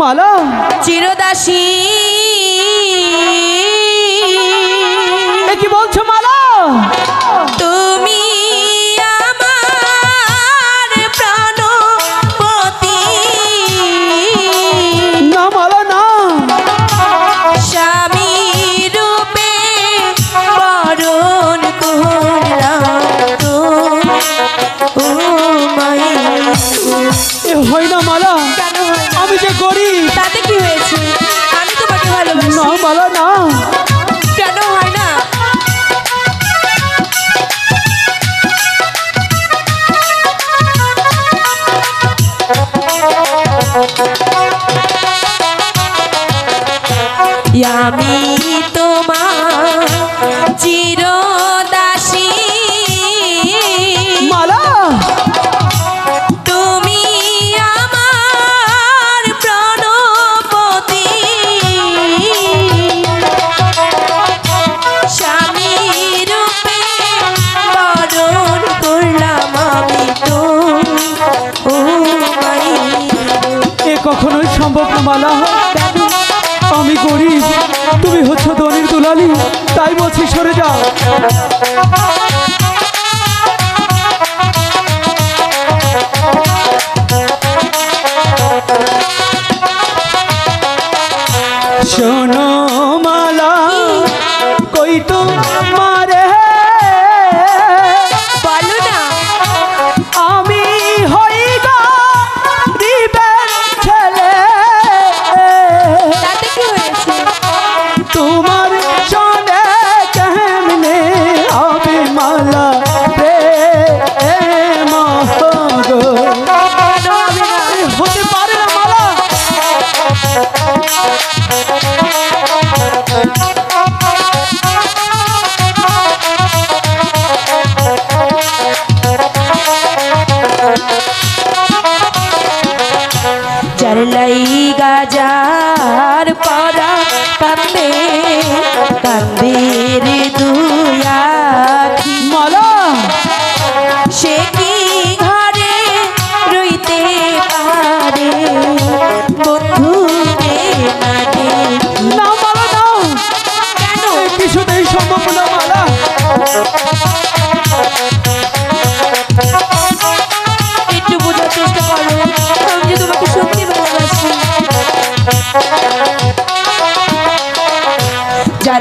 মালা? চিরদাসী। কি বলছো মা? কখনোই সম্ভব না মালা। আমি গরিব তুমি হচ্ছ ধনির দুলালি তাই বলছি সরে যাও। গাজার পরা কান্দে কান্দে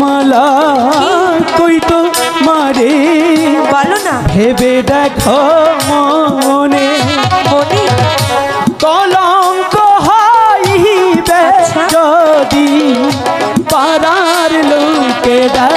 মালা কই তো মারে? বলো না। ভেবে দেখো মনে। মনে? কলঙ্ক হইবে আচ্ছা। যদি পারার লোকে দা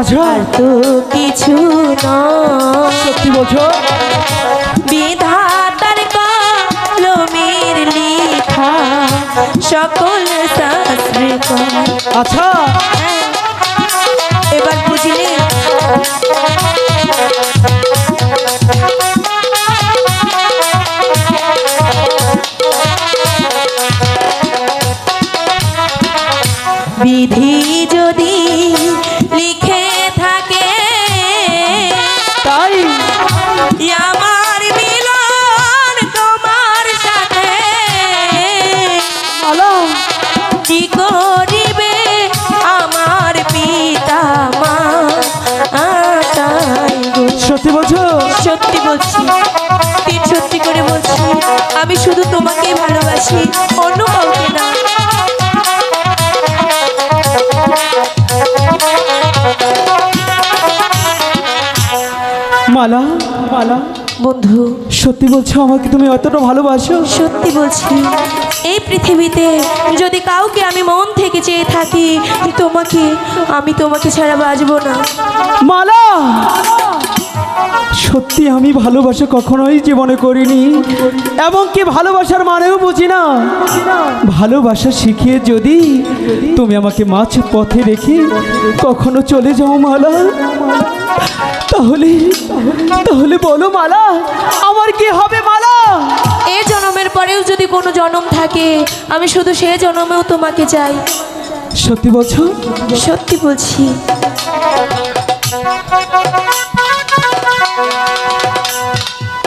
আচ্ছা। তো কিছু না সত্যি বলছো? বিধাতার কলমের লেখা সকল আচ্ছা। এবার বুঝিনি বিধি বলছি। তিন সত্যি করে বলছি আমি শুধু তোমাকেই ভালোবাসি অন্য কাউকে না। মালা মালা বন্ধু। সত্যি বলছো আমাকে তুমি অতটা ভালোবাসো? সত্যি বলছি এই পৃথিবীতে যদি কাউকে আমি মন থেকে চেয়ে থাকি তোমাকে আমি তোমাকে ছাড়া বাঁচবো না। মালা সত্যি আমি ভালোবাসা কখনোই জীবনে করিনি এবং কি ভালোবাসার মানেও বুঝি না। ভালোবাসা শিখিয়ে যদি তুমি আমাকে মাছ পথে রেখে কখনো চলে যাও মালা তাহলে তাহলে বলো মালা আমার কি হবে মালা? এ জন্মের পরেও যদি কোনো জন্ম থাকে আমি শুধু সে জন্মেও তোমাকে চাই। সত্যি বলছো? সত্যি বলছি।